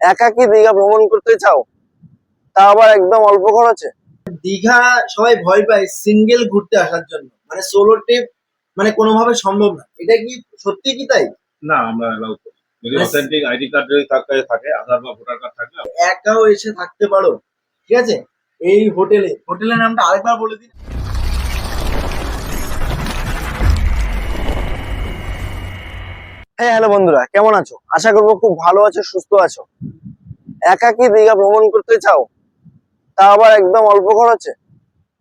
একাকি দীঘা ভ্রমণ করতে চাও? তা আবার একদম অল্প খরচে। দীঘা সবাই ভয় পায় সিঙ্গেল ঘুরতে আসার জন্য। মানে সোলো ট্রিপ মানে কোনোভাবে সম্ভব না। এটা কি সত্যি কি তাই? না আমরা অ্যালাউ করি। যদি অথেন্টিক আইডি কার্ড যদি থাকে থাকে আধার বা ভোটার কার্ড থাকে একাও এসে থাকতে পারো। ঠিক আছে? এই হোটেলে হোটেলের নামটা আরেকবার বলে দিন। হ্যাঁ হ্যালো বন্ধুরা, কেমন আছো? আশা করব খুব ভালো আছো, সুস্থ আছো। একাকি দীঘা ভ্রমণ করতে চাও? তা আবার একদম অল্প খরচে?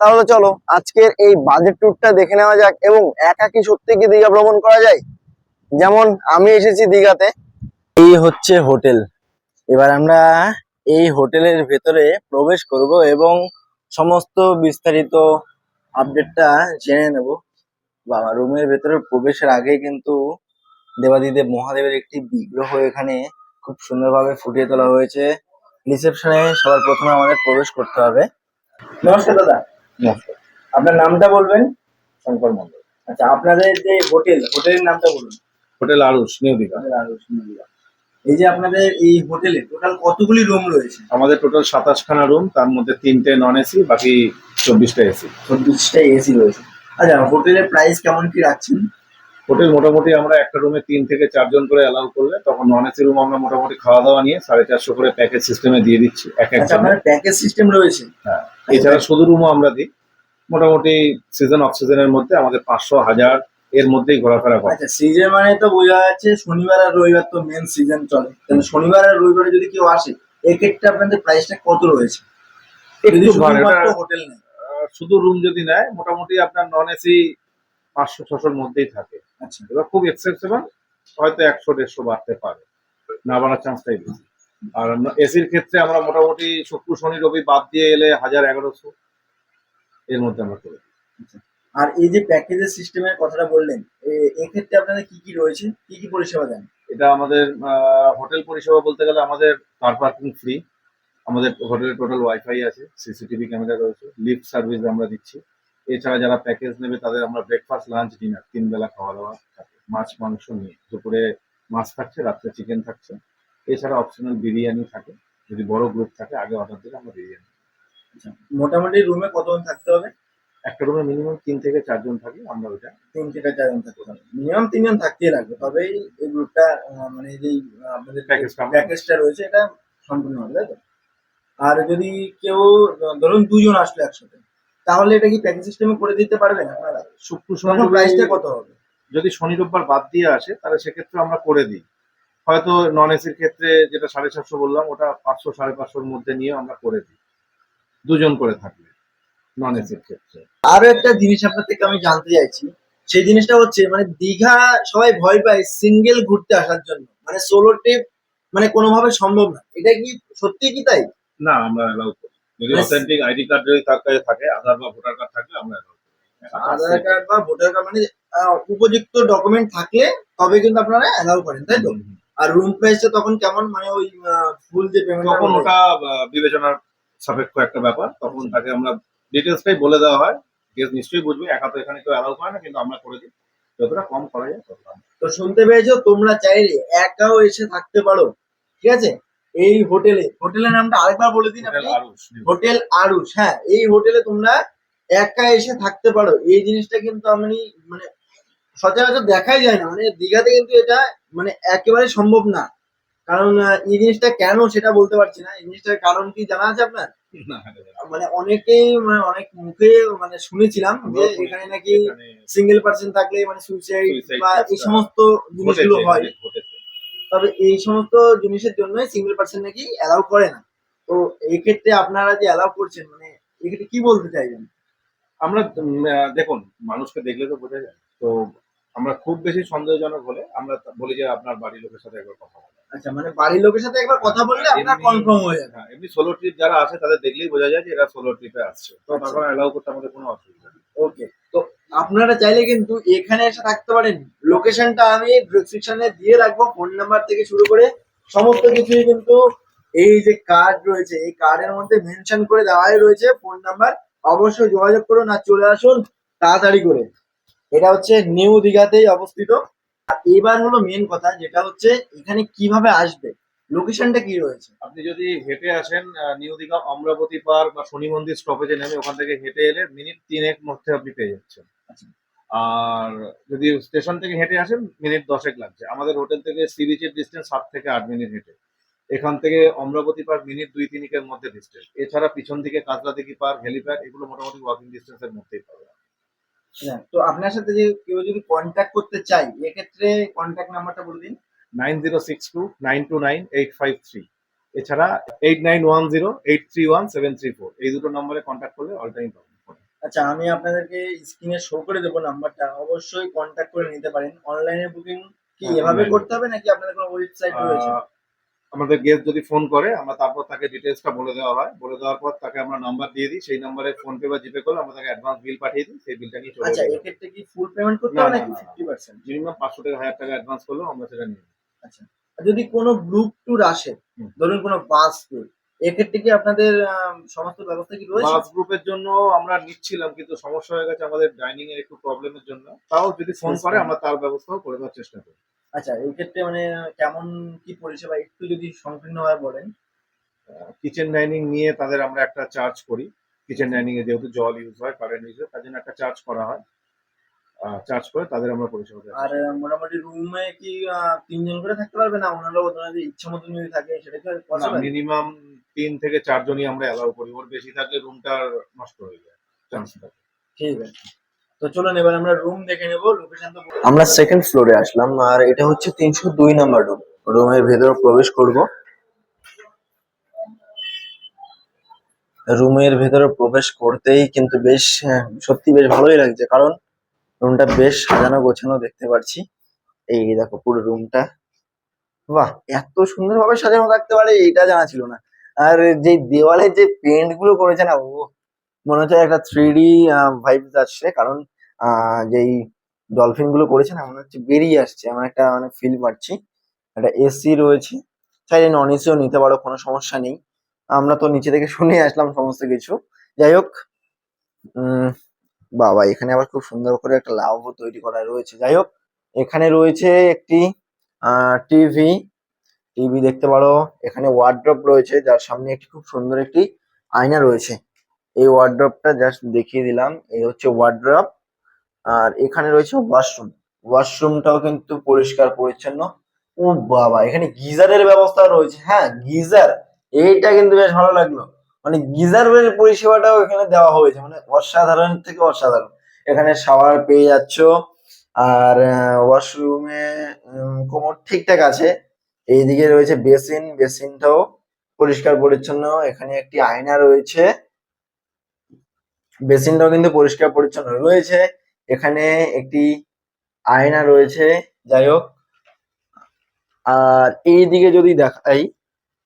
তাহলে চলো, আজকের এই বাজেট ট্যুরটা দেখে নেওয়া যাক এবং একাকি সত্যি কি দীঘা ভ্রমণ করা যায়? যেমন আমি এসেছি দীঘাতে, এই হচ্ছে হোটেল। এবার আমরা এই হোটেলের ভেতরে প্রবেশ করব এবং সমস্ত বিস্তারিত আপডেটটা জেনে নেব। বাবা রুমের ভেতরে প্রবেশের আগে কিন্তু দেবাদিদেব মহাদেবের একটি বিগ্রহ এখানে খুব সুন্দরভাবে ফুটিয়ে তোলা হয়েছে। রিসেপশনে সবার প্রথমে আমাদের প্রবেশ করতে হবে। নমস্কার দাদা। নমস্কার। আপনার নামটা বলবেন? শঙ্কর মন্ডল আচ্ছা আপনাদের যে হোটেল হোটেলের নামটা বলুন। Hotel Arush new Digha. এই যে আপনাদের এই হোটেলে টোটাল কতগুলি রুম রয়েছে? আমাদের টোটাল সাতাশখানা রুম তার মধ্যে তিনটে নন এসি বাকি চব্বিশটা এসি চব্বিশটা এসি রয়েছে। আচ্ছা হোটেলের প্রাইস কেমন কি রাখছেন? হোটেল মোটামুটি আমরা একটা রুমে তিন থেকে চারজন করে অ্যালাউ করলে তখন নন এসি রুম আমরা মোটামুটি খাওয়া দাওয়া নিয়ে সাড়ে চারশো করে প্যাকেজ সিস্টেমে দিয়ে দিচ্ছি এক এক আচ্ছা আপনার প্যাকেজ সিস্টেম রয়েছে? হ্যাঁ এছাড়া শুধু রুমও আমরা দিই। মোটামুটি সিজন অফ সিজনের মধ্যে আমাদের পাঁচশো হাজার এর মধ্যেই ঘোরাফেরা করে। আচ্ছা সিজন মানে তো বোঝা যাচ্ছে শনিবার আর রবিবার তো মেন সিজন চলে। তাহলে শনিবার আর রবিবারে যদি কেউ আসে এক্ষেত্রে আপনাদের প্রাইসটা কত রয়েছে? হোটেল শুধু রুম যদি নেয় মোটামুটি আপনার নন এসি পাঁচশো ছশোর মধ্যেই থাকে। আচ্ছা এবার খুব এক্সেপশনাল হয়তো একশো দেড়শো বাড়তে পারে। না বাড়ার চান্সটাই বেশি। আর এসির ক্ষেত্রে আমরা মোটামুটি শুক্র শনি রবি বাদ দিয়ে এলে হাজার এগারোশো এর মধ্যে আমরা করি আর এই যে প্যাকেজের সিস্টেমের কথাটা বললেন এক্ষেত্রে আপনাদের কি কি রয়েছে? কি কি পরিষেবা দেন? এটা আমাদের হোটেল পরিষেবা বলতে গেলে আমাদের কার পার্কিং ফ্রি আমাদের হোটেলে টোটাল ওয়াইফাই আছে সিসিটিভি ক্যামেরা রয়েছে লিফট সার্ভিস আমরা দিচ্ছি। এছাড়া যারা প্যাকেজ নেবে তাদের আমরা ব্রেকফাস্ট লাঞ্চ ডিনার তিন বেলা খাওয়া দাওয়া থাকে। মাছ মাংস নিয়ে। দুপুরে মাছ থাকছে রাত্রে চিকেন থাকছে। এছাড়া অপশনাল বিরিয়ানি থাকে। যদি বড় গ্রুপ থাকে আগে অর্ডার দিলে আমরা বিরিয়ানি মোটামুটি রুমে কতজন থাকতে হবে? একটা রুমে মিনিমাম তিন থেকে চারজন থাকি আমরা ওইটা তিন থেকে চারজন থাকতে হবে। মিনিমাম তিনজন থাকতেই লাগবে তবেই এই গ্রুপটা মানে যেই আহ, আপনাদের প্যাকেজটা আমরা- প্যাকেজটা রয়েছে এটা সম্পূর্ণ হবে তাই তো? আর যদি কেউ ধরুন দুজন আসলো একসাথে তাহলে এটা কি প্যাকেজ সিস্টেমে করে দিতে পারবেন আপনারা? শুক্র শনি প্রাইসটা কত হবে? যদি শনি রোববার বাদ দিয়ে আসে তাহলে সেক্ষেত্রে আমরা করে দিই। হয়তো নন এসির ক্ষেত্রে যেটা সাড়ে সাতশো বললাম ওটা পাঁচশো সাড়ে পাঁচশোর মধ্যে নিয়ে আমরা করে দিই। দুজন করে থাকলে নন এসির ক্ষেত্রে। আরও একটা জিনিস আপনার থেকে আমি জানতে চাইছি। সেই জিনিসটা হচ্ছে মানে দীঘা সবাই ভয় পায় সিঙ্গেল ঘুরতে আসার জন্য। মানে সোলো ট্রিপ মানে কোনোভাবে সম্ভব না। এটা কি সত্যি কি তাই? না আমরা অ্যালাউ করি। যদি অথেন্টিক আইডি কার্ড যদি থাকে থাকে আধার বা ভোটার কার্ড থাকলে আমরা allow আধার কার্ড বা ভোটার কার্ড মানে উপযুক্ত ডকুমেন্ট থাকলে তবে কিন্তু আপনারা অ্যালাউ করেন তাই তো। আর রুম প্রাইসটা তখন কেমন? মানে ওই ফুল যে পেমেন্ট তখন ওটা বিবেচনার সাপেক্ষ একটা ব্যাপার। তখন তাকে আমরা ডিটেলসটাই বলে দেওয়া হয়। গেস্ট নিশ্চয়ই বুঝবে একা তো এখানে কেউ অ্যালাউ করে না কিন্তু আমরা করে দিই। যতটা কম করা যায় ততটা তো শুনতে পেয়েছ তোমরা চাইলে একাও এসে থাকতে পারো। ঠিক আছে? এই হোটেলে হোটেলের নামটা আরেকবার বলে দিন হোটেল আপনি। আরুষ হোটেল আরুষ হ্যাঁ এই হোটেলে তোমরা একা এসে থাকতে পারো। এই জিনিসটা কিন্তু আমি মানে সচরাচর দেখাই যায় না। মানে দীঘাতে কিন্তু এটা মানে একেবারে সম্ভব না। কারণ এই জিনিসটা কেন সেটা বলতে পারছি না। এই জিনিসটার কারণ কি জানা আছে আপনার। মানে অনেকেই মানে অনেক মুখে মানে শুনেছিলাম যে এখানে নাকি সিঙ্গেল পার্সন থাকলে মানে সুইসাইড বা এই সমস্ত জিনিসগুলো হয়। তবে এই সমস্ত জিনিসের জন্য সিঙ্গেল পার্সন নাকি অ্যালাউ করে না। তো এই ক্ষেত্রে আপনারা যে অ্যালাউ করছেন মানে এক্ষেত্রে কি বলতে চাইবেন? আমরা দেখুন মানুষকে দেখলে তো বোঝা যায়। তো আমরা খুব বেশি সন্দেহজনক হলে আমরা বলি যে আপনার বাড়ির লোকের সাথে একবার কথা বলা। আচ্ছা মানে বাড়ির লোকের সাথে একবার কথা বললে আপনার কনফার্ম হয়ে যাবে। হ্যাঁ এমনি সোলো ট্রিপ যারা আছে তাদের দেখলেই বোঝা যায় যে এরা সোলো ট্রিপে আসছে। তো আচ্ছা। তখন অ্যালাউ করতে আমাদের কোনো অসুবিধা নেই। ওকে আপনারা চাইলে কিন্তু এখানে এসে থাকতে পারেন। লোকেশনটা আমি ডিসক্রিপশনে দিয়ে রাখব ফোন নাম্বার থেকে শুরু করে সমস্ত কিছুই কিন্তু এই যে কার্ড রয়েছে, এই কার্ডের মধ্যে মেনশন করে দেওয়াই রয়েছে ফোন নাম্বার অবশ্যই যোগাযোগ করুন আর চলে আসুন তাড়াতাড়ি করে। এটা হচ্ছে নিউ দীঘাতেই অবস্থিত। আর এবার হলো মেন কথা, যেটা হচ্ছে এখানে কীভাবে আসবে লোকেশনটা কি রয়েছে? আপনি যদি হেঁটে আসেন নিউ দীঘা অমরাবতী পার্ক বা শনি মন্দির স্টপেজে নেমে ওখান থেকে হেঁটে এলে মিনিট তিনেক মধ্যে আপনি পেয়ে যাচ্ছেন। আর যদি স্টেশন থেকে হেঁটে আসেন মিনিট দশেক লাগছে। আমাদের হোটেল থেকে সি বিচের ডিস্টেন্স সাত থেকে আট মিনিট হেঁটে। এখান থেকে অমরাবতী পার্ক মিনিট দুই তিনিকের মধ্যে ডিস্টেন্স এছাড়া পিছন দিকে কাজলাদিঘি পার্ক হেলিপ্যাড এগুলো মোটামুটি ওয়াকিং ডিস্টেন্সের মধ্যেই পাবে হ্যাঁ, তো আপনার সাথে যে কেউ যদি কন্ট্যাক্ট করতে চাই এক্ষেত্রে কন্ট্যাক্ট নাম্বারটা বলে দিন। Nine zero six two nine two nine eight five three. এছাড়া eight nine one zero eight three one seven three four. এই দুটো নম্বরে কন্ট্যাক্ট করলে অল টাইম পাবেন আচ্ছা আমি আপনাদেরকে স্ক্রিনে শো করে দেবো নাম্বারটা অবশ্যই কন্ট্যাক্ট করে নিতে পারেন। অনলাইনে বুকিং কি এভাবে করতে হবে নাকি আপনাদের কোনো ওয়েবসাইট রয়েছে? আমাদের গেস্ট যদি ফোন করে আমরা তারপর তাকে ডিটেলসটা বলে দেওয়া হয়। বলে দেওয়ার পর তাকে আমরা নাম্বার দিয়ে দিই। সেই নাম্বারে ফোন পে বা জিপে করলে আমরা তাকে অ্যাডভান্স বিল পাঠিয়ে দিই। সেই বিলটা নিয়ে চলে আচ্ছা এক্ষেত্রে কি ফুল পেমেন্ট করতে হবে নাকি না, না। ফিফটি পার্সেন্ট মিনিমাম পাঁচশো টাকা হাজার টাকা অ্যাডভান্স করলেও আমরা সেটা নিই আচ্ছা। আর যদি কোনো গ্রুপ ট্যুর আসে ধরুন কোনো বাস ট্যুর এক্ষেত্রে কি আপনাদের সমস্ত ব্যবস্থা কি রয়েছে? বাস গ্রুপের জন্য আমরা নিচ্ছিলাম কিন্তু সমস্যা হয়ে গেছে আমাদের ডাইনিং এর একটু প্রবলেমের জন্য। তাও যদি ফোন করে আমরা তার ব্যবস্থাও করে দেওয়ার চেষ্টা করি। আচ্ছা এই ক্ষেত্রে মানে কেমন কি পরিষেবা একটু যদি সংকীর্ণভাবে বলেন। কিচেন ডাইনিং নিয়ে তাদের আমরা একটা চার্জ করি। কিচেন ডাইনিং এ যেহেতু জল ইউজ হয় কারেন্ট ইউজ হয় তার জন্য একটা চার্জ করা হয়। চার্জ করে তাদের আমরা পরিষেবা দেওয়ার আর মোটামুটি রুমে কি তিনজন করে থাকতে পারবে না? ওনারা ওনাদের ইচ্ছা মতো যদি থাকে সেটা কি মিনিমাম তিন থেকে চারজনই আমরা অ্যালাউ করি। ওর বেশি থাকলে রুমটা নষ্ট হয়ে যায় চান্স থাকে। ঠিক আছে। তো চলুন এবার আমরা রুম দেখে নেব। লোকেশন তো আমরা সেকেন্ড ফ্লোরে আসলাম আর এটা হচ্ছে তিনশো দুই নাম্বার রুম রুমের ভেতরে প্রবেশ করব। রুমের ভেতরে প্রবেশ করতেই কিন্তু বেশ সত্যি বেশ ভালোই লাগছে কারণ রুমটা বেশ সাজানো গোছানো দেখতে পাচ্ছি। এই দেখো পুরো রুমটা বাহ এত সুন্দরভাবে সাজানো থাকতে পারে এটা জানা ছিল না। আর যে দেওয়ালে যে পেন্টগুলো করেছে না ও মনে হচ্ছে একটা থ্রি ডি ভাইব আসছে। কারণ যেই ডলফিনগুলো করেছে না, মনে হচ্ছে বেরিয়ে আসছে। এমন একটা মানে ফিল পাচ্ছি। একটা এসি রয়েছে। চাইলে নন এসিও নিতে পারো, কোনো সমস্যা নেই। আমরা তো নিচে থেকে শুনে আসলাম সমস্ত কিছু। যাই হোক বাবা, এখানে আবার খুব সুন্দর করে একটা লাভও তৈরি করা রয়েছে। যাই হোক, এখানে রয়েছে একটি টিভি টিভি দেখতে পারো, এখানে ওয়ার্ড্রপ রয়েছে, যার সামনে একটি খুব সুন্দর একটি আয়না রয়েছে। এই ওয়ার্ড্রপটা জাস্ট দেখিয়ে দিলাম, এই হচ্ছে ওয়ার্ড্রপ আর এখানে রয়েছে ওয়াশরুম ওয়াশরুমটাও কিন্তু পরিষ্কার, পরিচ্ছন্ন। ও বাবা, এখানে গিজারের ব্যবস্থা রয়েছে। হ্যাঁ গিজার, এইটা কিন্তু বেশ ভালো লাগল। মানে গিজারের পরিষেবাটাও এখানে দেওয়া হয়েছে মানে অসাধারণ থেকে অসাধারণ। এখানে শাওয়ার পেয়ে যাচ্ছ, আর ওয়াশরুমে কোমর ঠিকঠাক আছে। এইদিকে রয়েছে বেসিন বেসিনটাও পরিষ্কার পরিচ্ছন্ন, এখানে একটি আয়না রয়েছে। বেসিনটাও কিন্তু পরিষ্কার পরিচ্ছন্ন রয়েছে। এখানে একটি আয়না রয়েছে, যাই হোক। আর এইদিকে যদি দেখাই,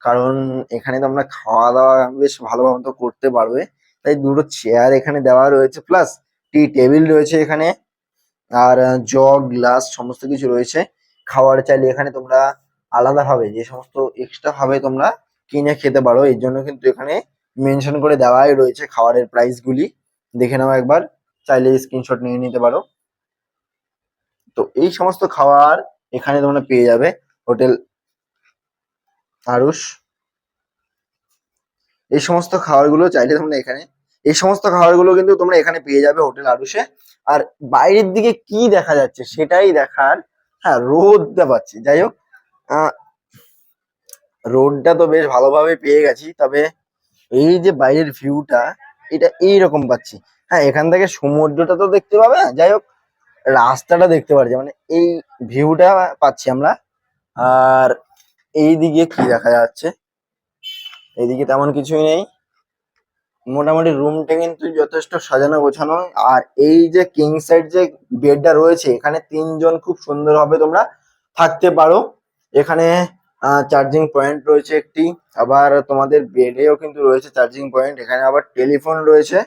কারণ এখানে তো আমরা খাওয়া দাওয়া বেশ ভালোভাবে তো করতে পারবে, তাই দুটো চেয়ার এখানে দেওয়া রয়েছে প্লাস টি টেবিল রয়েছে এখানে। আর জগ গ্লাস সমস্ত কিছু রয়েছে। খাবার চাইলে এখানে তোমরা আলাদাভাবে যে সমস্ত এক্সট্রা ভাবে তোমরা কিনে খেতে পারো। এর জন্য কিন্তু এখানে মেনশন করে দেওয়াই রয়েছে খাবারের প্রাইস গুলি। দেখে নাও একবার, চাইলে স্ক্রিনশট নিয়ে নিতে পারো। তো এই সমস্ত খাবার এখানে তোমরা পেয়ে যাবে। হোটেল আরুষ এই সমস্ত খাবারগুলো চাইলে তোমরা এখানে, এই সমস্ত খাবারগুলো কিন্তু তোমরা এখানে পেয়ে যাবে হোটেল আরুষে আর বাইরের দিকে কি দেখা যাচ্ছে সেটাই দেখার হ্যাঁ রোদ রোদটা পাচ্ছি যাই হোক রোদটা তো বেশ ভালোভাবে পেয়ে গেছি, তবে এই যে বাইরের ভিউটা এটা এইরকম পাচ্ছি। হ্যাঁ এখান থেকে সমুদ্রটা তো দেখতে পাবে না, যাই হোক, রাস্তাটা দেখতে পাচ্ছি মানে এই ভিউটা পাচ্ছি আমরা। আর এইদিকে কি দেখা যাচ্ছে? এইদিকে তেমন কিছুই নেই। মোটামুটি রুমটা কিন্তু যথেষ্ট সাজানো গোছানো। আর এই যে কিং সাইড যে বেডটা রয়েছে, এখানে তিনজন খুব সুন্দর সুন্দরভাবে তোমরা থাকতে পারো। এখানে চার্জিং পয়েন্ট রয়েছে একটি। আবার তোমাদের বেডেও কিন্তু রয়েছে চার্জিং পয়েন্ট এখানে আবার টেলিফোন রয়েছে।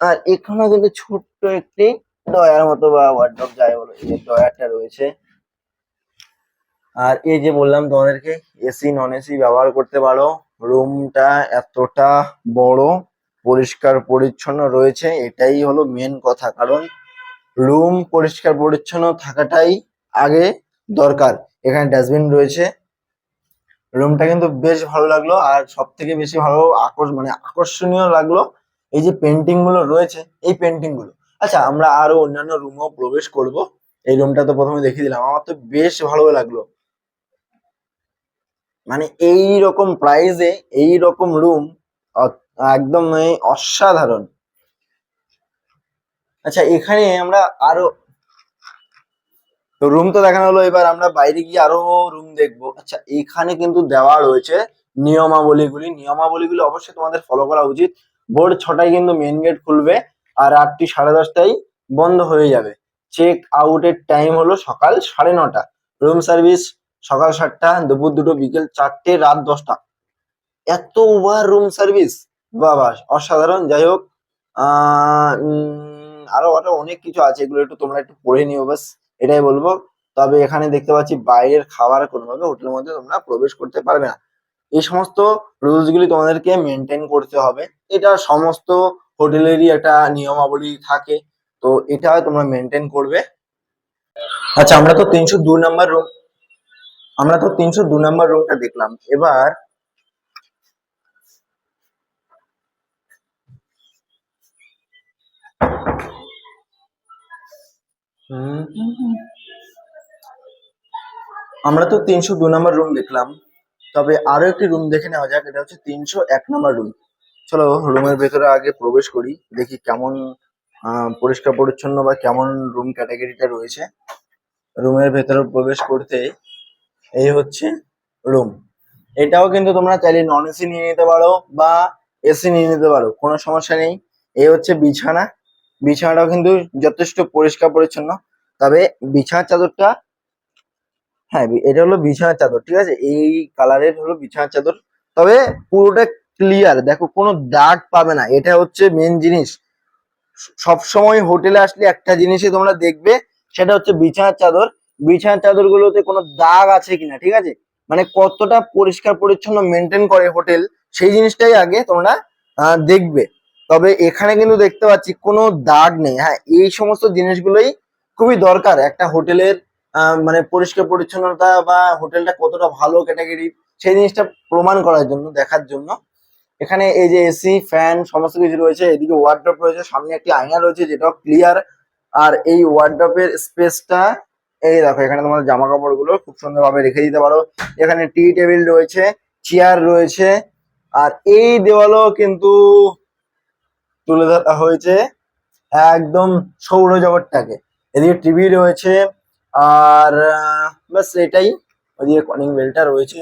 আর এখানেও কিন্তু ছোট্ট একটি ডয়ার মতো বা ওয়ার্ডরোব যাই বলো, এই যে ডয়ারটা রয়েছে। আর এই যে বললাম তোমাদেরকে এসি নন এসি ব্যবহার করতে পারো। রুমটা এতটা বড়, পরিষ্কার পরিচ্ছন্ন রয়েছে। এটাই হলো মেন কথা। কারণ রুম পরিষ্কার পরিচ্ছন্ন থাকাটাই আগে দরকার। এখানে ডাস্টবিন রয়েছে। রুমটা কিন্তু বেশ ভালো লাগল আর সব থেকে বেশি ভালো আকর্ষ মানে আকর্ষণীয় লাগল এই যে পেন্টিংগুলো রয়েছে, এই পেন্টিংগুলো। আচ্ছা আমরা আরও অন্যান্য রুমেও প্রবেশ করব। এই রুমটা তো প্রথমে দেখিয়ে দিলাম। আমার তো বেশ ভালো লাগল। মানে এই রকম প্রাইসে এই রকম রুম একদম মানে অসাধারণ। আচ্ছা এখানে আমরা আরও তো রুম তো দেখানো হলো, এবার আমরা বাইরে গিয়ে আরও রুম দেখব। আচ্ছা এখানে কিন্তু দেওয়া রয়েছে নিয়মাবলীগুলি। নিয়মাবলীগুলি অবশ্যই তোমাদের ফলো করা উচিত। ভোর ছটায় কিন্তু মেন গেট খুলবে আর রাত্রি সাড়ে দশটায় বন্ধ হয়ে যাবে। চেক আউটের টাইম হলো সকাল সাড়ে নটা। রুম সার্ভিস সকাল সাতটা, দুপুর দুটো, বিকেল চারটে, রাত দশটা। এত ওভার রুম সার্ভিস বাবা, অসাধারণ। যাই হোক আরও আরও অনেক কিছু আছে, এগুলো একটু তোমরা একটু পড়ে নিও বাস এটাই বলব। তবে এখানে দেখতে পাচ্ছি বাইরের খাবার কোনোভাবে হোটেলের মধ্যে তোমরা প্রবেশ করতে পারবে না। এই সমস্ত রুলস গুলি তোমাদেরকে মেনটেন করতে হবে। এটা সমস্ত হোটেলেরই একটা নিয়মাবলী থাকে। তো এটা তোমরা মেনটেন করবে। আচ্ছা আমরা তো তিনশো দু নম্বর রুম আমরা তো তিনশো দু নম্বর রুমটা দেখলাম। এবার আমরা তো তিনশো দু নম্বর রুম দেখলাম। তবে আরও একটি রুম দেখে নেওয়া যাক, এটা হচ্ছে তিনশো এক নম্বর রুম চলো রুমের ভেতরে আগে প্রবেশ করি, দেখি কেমন পরিষ্কার পরিচ্ছন্ন বা কেমন রুম ক্যাটাগরিটা রয়েছে। রুমের ভেতরে প্রবেশ করতে এই হচ্ছে রুম এটাও কিন্তু তোমরা চাইলে নন এসি নিয়ে নিতে পারো বা এসি নিয়ে নিতে পারো, কোনো সমস্যা নেই। এই হচ্ছে বিছানা। বিছানাটাও কিন্তু যথেষ্ট পরিষ্কার পরিচ্ছন্ন। তবে বিছানার চাদরটা হ্যাঁ এটা হলো বিছানার চাদর, ঠিক আছে? এই কালারের হলো বিছানার চাদর। তবে পুরোটা ক্লিয়ার দেখো, কোনো দাগ পাবে না। এটা হচ্ছে মেন জিনিস। সব সময় হোটেলে আসলে একটা জিনিসই তোমরা দেখবে, সেটা হচ্ছে বিছানার চাদর। বিছানার চাদর গুলোতে কোনো দাগ আছে কিনা, ঠিক আছে? মানে কতটা পরিষ্কার পরিচ্ছন্ন মেনটেন করে হোটেল, সেই জিনিসটাই আগে তোমরা দেখবে। তবে এখানে কিন্তু দেখতে পাচ্ছি কোনো দাগ নেই। হ্যাঁ এই সমস্ত জিনিসগুলোই খুবই দরকার। একটা হোটেলের মানে পরিষ্কার পরিচ্ছন্নতা বা হোটেলটা কতটা ভালো ক্যাটাগরি, সেই জিনিসটা প্রমাণ করার জন্য, দেখার জন্য। এখানে এই যে এসি, ফ্যান, সমস্ত কিছু রয়েছে। এদিকে ওয়ার্ড্রপ রয়েছে, সামনে একটি আয়না রয়েছে, যেটাও ক্লিয়ার আর এই ওয়ার্ড্রপের স্পেসটা এই দেখো, এখানে তোমার জামা কাপড়গুলো খুব সুন্দরভাবে রেখে দিতে পারো। এখানে টি টেবিল রয়েছে চেয়ার রয়েছে। আর এই দেওয়ালও কিন্তু তুলে ধরা হয়েছে একদম সৌরজগৎটাকে এদিকে টিভি রয়েছে আর ব্যাস এটাই। ওদিকে কলিং বেলটা রয়েছে।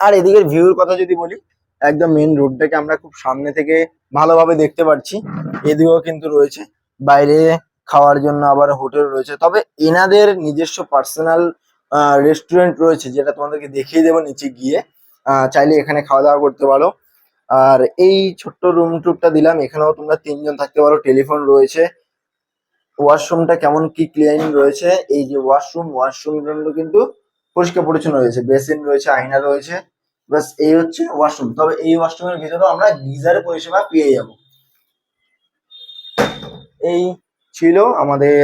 আর এদিকের ভিউর কথা যদি বলি, একদম মেন রোডটাকে আমরা খুব সামনে থেকে ভালোভাবে দেখতে পাচ্ছি এদিকেও কিন্তু রয়েছে। বাইরে খাওয়ার জন্য আবার হোটেল রয়েছে। তবে এনাদের নিজস্ব পার্সোনাল রেস্টুরেন্ট রয়েছে, যেটা তোমাদেরকে দেখিয়ে দেবো নিচে গিয়ে। চাইলে এখানে খাওয়া দাওয়া করতে পারো। আর এই ছোট্ট রুম টুকটা দিলাম। এখানেও তোমরা তিনজন থাকতে পারো। টেলিফোন রয়েছে। ওয়াশরুমটা কেমন? কি ক্লিন রয়েছে? এই যে ওয়াশরুম ওয়াশরুম কিন্তু পরিষ্কার পরিচ্ছন্ন রয়েছে। বেসিন রয়েছে, আয়না রয়েছে। ব্যাস, এই হচ্ছে ওয়াশরুম তবে এই ওয়াশরুমের ভিতরেও আমরা গিজার পরিষেবা পেয়ে যাব। এই ছিল আমাদের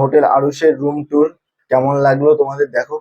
হোটেল আরুষের রুম ট্যুর কেমন লাগল তোমাদের দেখো।